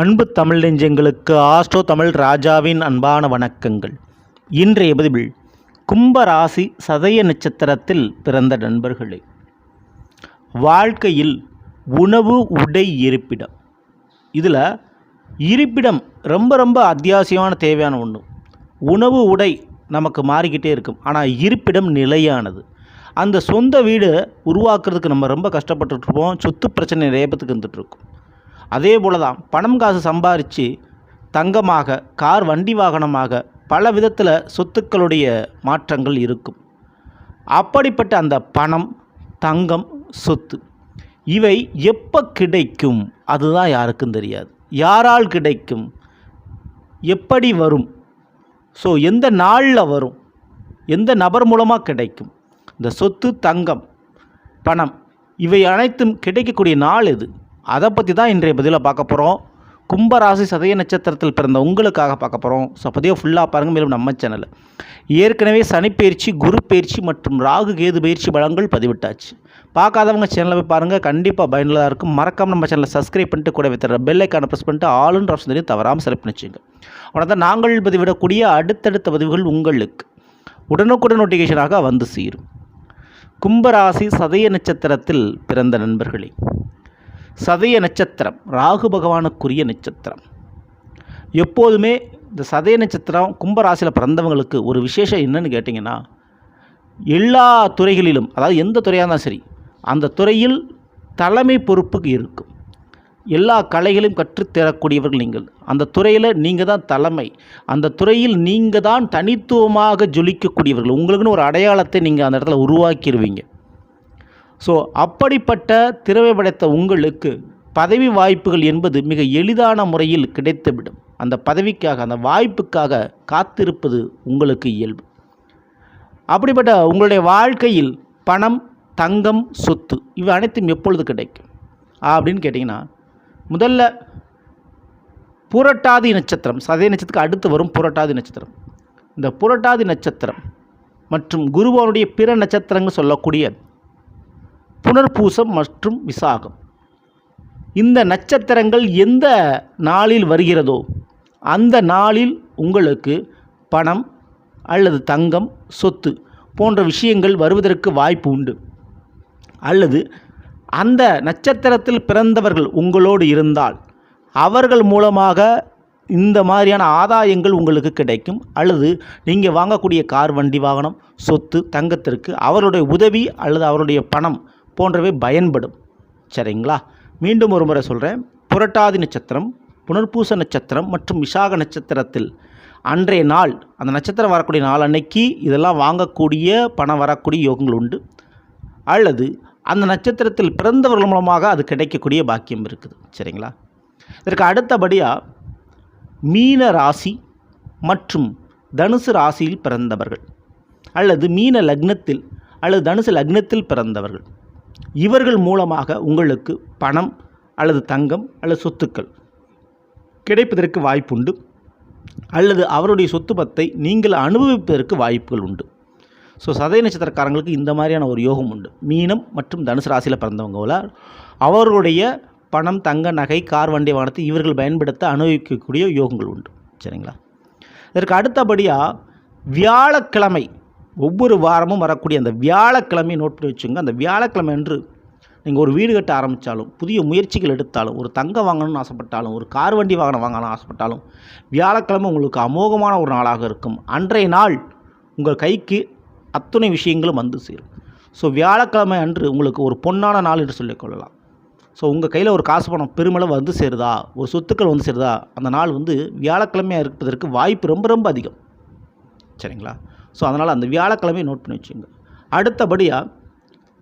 அன்பு தமிழ் நெஞ்சங்களுக்கு ஆஸ்ட்ரோ தமிழ் ராஜாவின் அன்பான வணக்கங்கள். இன்றைய பதிவில் கும்ப ராசி சதய நட்சத்திரத்தில் பிறந்த நண்பர்களே. வாழ்க்கையில் உணவு உடை இருப்பிடம். இதில் இருப்பிடம் ரொம்ப ரொம்ப அத்தியாவசியமான தேவையான ஒன்று உணவு உடை நமக்கு மாறிக்கிட்டே இருக்கும். ஆனால் இருப்பிடம் நிலையானது. அந்த சொந்த வீடு உருவாக்குறதுக்கு நம்ம ரொம்ப கஷ்டப்பட்டுட்ருப்போம் சொத்து பிரச்சனை நிறைய பேத்துக்கு இருந்துகிட்ருக்கும் அதே போல் தான் பணம் காசு சம்பாரித்து தங்கமாக கார் வண்டி வாகனமாக பல விதத்தில் சொத்துக்களுடைய மாற்றங்கள் இருக்கும். அப்படிப்பட்ட அந்த பணம் தங்கம் சொத்து இவை எப்போ கிடைக்கும்? அதுதான் யாருக்கும் தெரியாது. யாரால் கிடைக்கும்? எப்படி வரும்? ஸோ எந்த நாளில் வரும்? எந்த நபர் மூலமாக கிடைக்கும்? இந்த சொத்து தங்கம் பணம் இவை அனைத்தும் கிடைக்கக்கூடிய நாள் எது? அதை பற்றி தான் இன்றைய பதிவில் பார்க்க போகிறோம் கும்பராசி சதய நட்சத்திரத்தில் பிறந்த உங்களுக்காக பார்க்க போகிறோம் ஸோ பதிவை ஃபுல்லாக பாருங்கள் மேலும் நம்ம சேனல் ஏற்கனவே சனிப்பயிற்சி குரு பயிற்சி மற்றும் ராகு கேது பயிற்சி பலங்கள் பதிவிட்டாச்சு. பார்க்காதவங்க சேனலை போய் பாருங்கள் கண்டிப்பாக பயனுள்ளதாக இருக்கும். மறக்காம நம்ம சேனலை சப்ஸ்கிரைப் பண்ணிட்டு கூட வைத்துற பெல் ஐக்கானை ப்ரெஸ் பண்ணிட்டு ஆளுன்ற ஆப்ஷன் தெரியும் தவறாமல் செலக்ட் வச்சுங்க. உடனே தான் நாங்கள் பதிவிடக்கூடிய அடுத்தடுத்த பதிவுகள் உங்களுக்கு உடனுக்குடன் நோட்டிஃபிகேஷனாக வந்து சீரும். கும்பராசி சதய நட்சத்திரத்தில் பிறந்த நண்பர்களே சதய நட்சத்திரம் ராகு பகவானுக்குரிய நட்சத்திரம். எப்போதுமே இந்த சதய நட்சத்திரம் கும்பராசியில் பிறந்தவங்களுக்கு ஒரு விசேஷம் என்னன்னு கேட்டிங்கன்னா எல்லா துறைகளிலும் அதாவது எந்த துறையாக இருந்தாலும் சரி அந்த துறையில் தலைமை பொறுப்புக்கு இருக்கும். எல்லா கலைகளையும் கற்றுத்தரக்கூடியவர்கள் நீங்கள். அந்த துறையில் நீங்கள் தான் தலைமை. அந்த துறையில் நீங்கள் தான் தனித்துவமாக ஜொலிக்கக்கூடியவர்கள். உங்களுக்குன்னு ஒரு அடையாளத்தை நீங்கள் அந்த இடத்துல உருவாக்கிடுவீங்க ஸோ அப்படிப்பட்ட திறமை படைத்த உங்களுக்கு பதவி வாய்ப்புகள் என்பது மிக எளிதான முறையில் கிடைத்துவிடும். அந்த பதவிக்காக அந்த வாய்ப்புக்காக காத்திருப்பது உங்களுக்கு இயல்பு. அப்படிப்பட்ட உங்களுடைய வாழ்க்கையில் பணம் தங்கம் சொத்து இவை அனைத்தும் எப்பொழுது கிடைக்கும்? அப்படின்னு கேட்டிங்கன்னா முதல்ல புரட்டாதி நட்சத்திரம் சதய நட்சத்திரத்துக்கு அடுத்து வரும் புரட்டாதி நட்சத்திரம். இந்த புரட்டாதி நட்சத்திரம் மற்றும் குருவனுடைய பிற நட்சத்திரங்கள் சொல்லக்கூடிய புனர்பூசம் மற்றும் விசாகம். இந்த நட்சத்திரங்கள் எந்த நாளில் வருகிறதோ அந்த நாளில் உங்களுக்கு பணம் அல்லது தங்கம் சொத்து போன்ற விஷயங்கள் வருவதற்கு வாய்ப்பு உண்டு. அல்லது அந்த நட்சத்திரத்தில் பிறந்தவர்கள் உங்களோடு இருந்தால் அவர்கள் மூலமாக இந்த மாதிரியான ஆதாயங்கள் உங்களுக்கு கிடைக்கும். அல்லது நீங்கள் வாங்கக்கூடிய கார் வண்டி வாகனம் சொத்து தங்கத்திற்கு அவருடைய உதவி அல்லது அவருடைய பணம் போன்றவை பயன்படும். சரிங்களா? மீண்டும் ஒரு முறை சொல்கிறேன் புரட்டாதி நட்சத்திரம் புனர்பூச நட்சத்திரம் மற்றும் விசாக நட்சத்திரத்தில் அன்றைய நாள் அந்த நட்சத்திரம் வரக்கூடிய நாள் அன்னைக்கு இதெல்லாம் வாங்கக்கூடிய பணம் வரக்கூடிய யோகங்கள் உண்டு. அல்லது அந்த நட்சத்திரத்தில் பிறந்தவர்கள் மூலமாக அது கிடைக்கக்கூடிய பாக்கியம் இருக்குது. சரிங்களா? இதற்கு அடுத்தபடியாக மீன ராசி மற்றும் தனுசு ராசியில் பிறந்தவர்கள் அல்லது மீன லக்னத்தில் அல்லது தனுசு லக்னத்தில் பிறந்தவர்கள். இவர்கள் மூலமாக உங்களுக்கு பணம் அல்லது தங்கம் அல்லது சொத்துக்கள் கிடைப்பதற்கு வாய்ப்புண்டு அல்லது அவருடைய சொத்து பத்தை நீங்கள் அனுபவிப்பதற்கு வாய்ப்புகள் உண்டு. ஸோ சதய நட்சத்திரக்காரங்களுக்கு இந்த மாதிரியான ஒரு யோகம் உண்டு. மீனம் மற்றும் தனுசு ராசியில் பிறந்தவங்கள அவர்களுடைய பணம் தங்க நகை கார் வண்டி வாகனத்தை இவர்கள் பயன்படுத்த அனுபவிக்கக்கூடிய யோகங்கள் உண்டு. சரிங்களா? இதற்கு அடுத்தபடியாக வியாழக்கிழமை ஒவ்வொரு வாரமும் வரக்கூடிய அந்த வியாழக்கிழமையை நோட் பண்ணி வச்சுங்க அந்த வியாழக்கிழமை அன்று நீங்கள் ஒரு வீடு கட்ட ஆரம்பித்தாலும் புதிய முயற்சிகள் எடுத்தாலும் ஒரு தங்கம் வாங்கணும்னு ஆசைப்பட்டாலும் ஒரு கார் வண்டி வாகனம் வாங்கணும்னு ஆசைப்பட்டாலும் வியாழக்கிழமை உங்களுக்கு அமோகமான ஒரு நாளாக இருக்கும். அன்றைய நாள் உங்கள் கைக்கு அத்துணை விஷயங்களும் வந்து சேரும். ஸோ வியாழக்கிழமை அன்று உங்களுக்கு ஒரு பொன்னான நாள் என்று சொல்லிக்கொள்ளலாம் ஸோ உங்கள் கையில் ஒரு காசு பணம் பெருமளவு வந்து சேருதா? ஒரு சொத்துக்கள் வந்து சேருதா? அந்த நாள் வந்து வியாழக்கிழமையாக இருப்பதற்கு வாய்ப்பு ரொம்ப ரொம்ப அதிகம். சரிங்களா? ஸோ அதனால் அந்த வியாழக்கிழமை நோட் பண்ணி வச்சுங்க அடுத்தபடியாக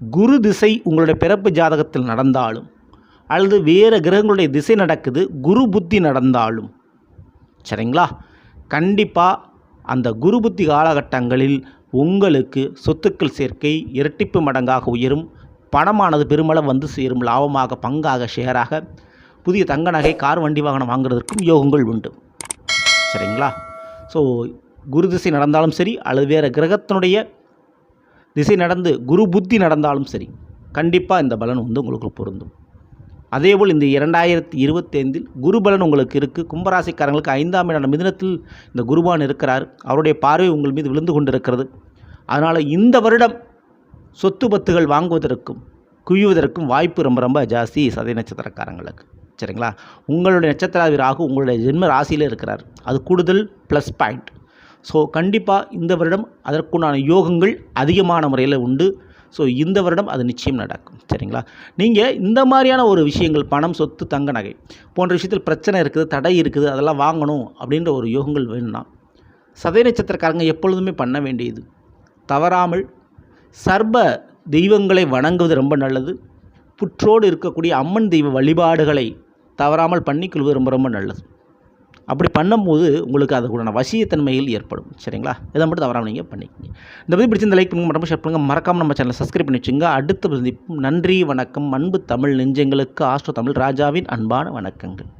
குரு திசை உங்களுடைய பிறப்பு ஜாதகத்தில் நடந்தாலும் அல்லது வேறு கிரகங்களுடைய திசை நடக்குது குரு புத்தி நடந்தாலும் சரிங்களா? கண்டிப்பாக அந்த குரு புத்தி காலகட்டங்களில் உங்களுக்கு சொத்துக்கள் சேர்க்கை இரட்டிப்பு மடங்காக உயரும் பணமானது பெருமளவு வந்து சேரும் லாபமாக பங்காக ஷேராக புதிய தங்க நகை கார் வண்டி வாகனம் வாங்குறதற்கும் யோகங்கள் உண்டு. சரிங்களா? ஸோ குரு திசை நடந்தாலும் சரி அல்லது வேறு கிரகத்தினுடைய திசை நடந்து குரு புத்தி நடந்தாலும் சரி கண்டிப்பாக இந்த பலன் வந்து உங்களுக்கு பொருந்தும். அதேபோல் இந்த இரண்டாயிரத்தி இருபத்தைந்தில் குருபலன் உங்களுக்கு இருக்குது கும்பராசிக்காரங்களுக்கு ஐந்தாம் இடம் மிதினத்தில் இந்த குருபான் இருக்கிறார். அவருடைய பார்வை உங்கள் மீது விழுந்து கொண்டிருக்கிறது. அதனால் இந்த வருடம் சொத்து பத்துகள் வாங்குவதற்கும் குவிவதற்கும் வாய்ப்பு ரொம்ப ரொம்ப ஜாஸ்தி சதய நட்சத்திரக்காரங்களுக்கு. சரிங்களா? உங்களுடைய நட்சத்திராவிராக உங்களுடைய ஜென்ம ராசியில் இருக்கிறார். அது கூடுதல் ப்ளஸ் பாயிண்ட் ஸோ கண்டிப்பாக இந்த வருடம் அதற்குண்டான யோகங்கள் அதிகமான முறையில் உண்டு. ஸோ இந்த வருடம் அது நிச்சயம் நடக்கும். சரிங்களா? நீங்கள் இந்த மாதிரியான ஒரு விஷயங்கள் பணம் சொத்து தங்க நகை போன்ற விஷயத்தில் பிரச்சனை இருக்குது தடை இருக்குது அதெல்லாம் வாங்கணும் அப்படின்ற ஒரு யோகங்கள் வேணும்னா சதய நட்சத்திரக்காரங்க எப்பொழுதுமே பண்ண வேண்டியது. தவறாமல் சர்ப தெய்வங்களை வணங்குவது ரொம்ப நல்லது. புற்றோடு இருக்கக்கூடிய அம்மன் தெய்வ வழிபாடுகளை தவறாமல் பண்ணிக்கொள்வது ரொம்ப ரொம்ப நல்லது. அப்படி பண்ணும்போது உங்களுக்கு அதுக்குண்டான வசியத்தன்மையில் ஏற்படும். சரிங்களா? இதை மட்டும் தவறாமல் நீங்கள் பண்ணிக்கங்க. இந்த பற்றி பிடிச்சிருந்த லைக் பண்ணுங்க மட்டும் ஷேர் பண்ணுங்கள் மறக்காமல் நம்ம சேனலை சப்ஸ்கிரைப் பண்ணி வச்சுங்க. அடுத்த சந்திப்பும். நன்றி வணக்கம். அன்பு தமிழ் நெஞ்சங்களுக்கு ஆஸ்ட்ரோ தமிழ் ராஜாவின் அன்பான வணக்கங்கள்.